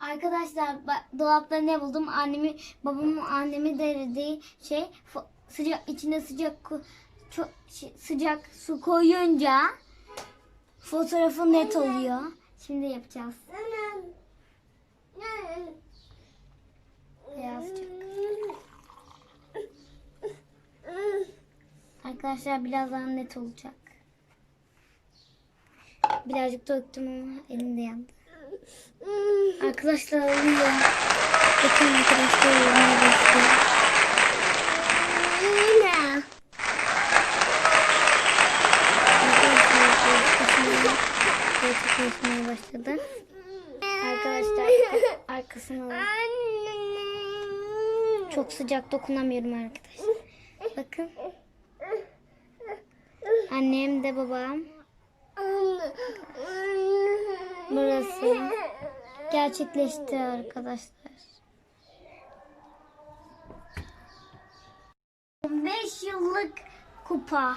Arkadaşlar dolapta ne buldum? Annemi, babamın annemi derediği şey sıcak içine sıcak çok şey- sıcak su koyunca fotoğrafı net oluyor. Şimdi yapacağız. Birazcık. Arkadaşlar birazdan net olacak. Birazcık döktüm ama elim de yandı. Arkadaşlar oluyor. Bakın arkadaşlar. Arkadaşlar arkasına başladı. Arkadaşlar arkasına alın. Çok sıcak dokunamıyorum arkadaşlar. Bakın. Annem de babam. Burası gerçekleşti arkadaşlar. 5 yıllık kupa.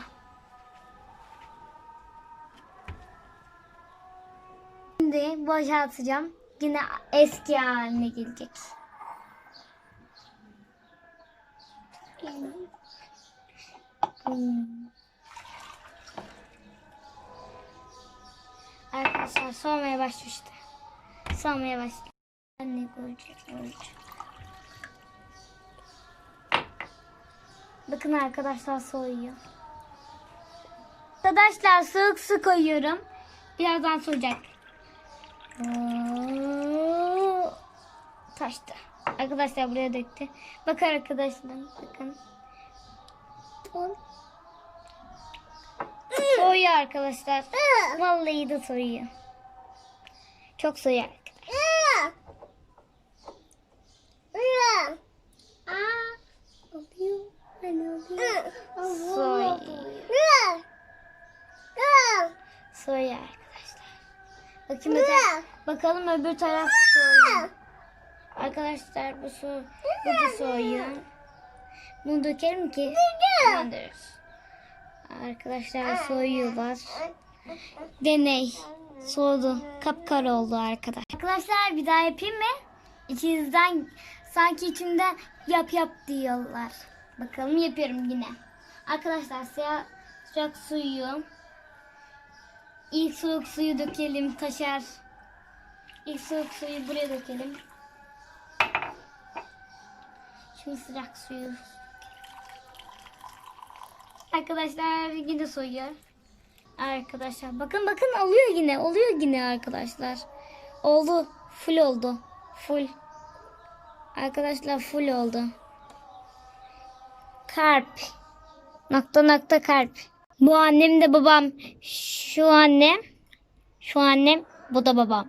Şimdi boşaltacağım. Yine eski haline gelecek. Hmm. Arkadaşlar soğumaya başlamıştı. Soğumaya başladı. Ne görecek, görecek. Bakın arkadaşlar soğuyor. Arkadaşlar soğuk su koyuyorum. Birazdan soğuyacak. Taştı. Arkadaşlar buraya döktü. Bakın arkadaşlar. Bakın. Soğuyor arkadaşlar. Vallahi de soğuyor. Çok arkadaşlar. Soğuyor. Soğuyor arkadaşlar. Bakın bakalım, öbür taraf soğuyor. Arkadaşlar bu su bu da soğuyor. Bunu dökelim ki kullandırırız. Arkadaşlar soğuyorlar. Deney. Soğudu. Kapkara oldu arkadaş. Arkadaşlar bir daha yapayım mı? İçinizden sanki içimden yap yap diyorlar. Bakalım yapıyorum yine. Arkadaşlar sıcak, suyu. İlk soğuk suyu dökelim taşar. İlk soğuk suyu buraya dökelim. Şimdi sıcak suyu. Arkadaşlar yine soğuyor. Arkadaşlar bakın bakın oluyor yine. Oluyor yine arkadaşlar. Oldu. Full oldu. Full. Arkadaşlar full oldu. Kalp. Nokta nokta kalp. Bu annem de babam. Şu annem. Şu annem. Bu da babam.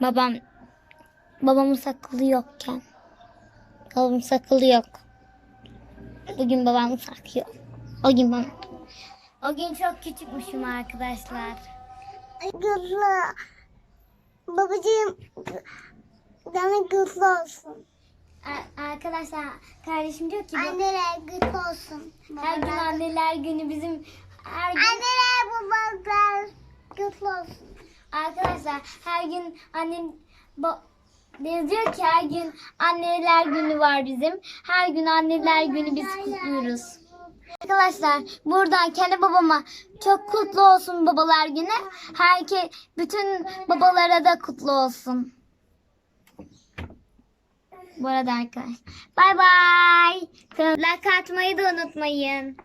Babam. Babamın saklı yokken. Babamın saklı yok. Bugün babam saklıyor. O gün bana. O gün çok küçükmüşüm arkadaşlar. Güçlü. Babacığım bana güçlü olsun. A- arkadaşlar kardeşim diyor ki Anneler güçlü olsun. her gün anneler günü bizim her gün Anneler babalar güçlü olsun. arkadaşlar her gün annem ba- Deniz diyor ki her gün anneler günü var bizim. Her gün anneler günü biz kutluyoruz. Arkadaşlar buradan kendi babama çok kutlu olsun babalar günü. Herke bütün babalara da kutlu olsun. Bu arada arkadaşlar. Bay bay. Like atmayı da unutmayın.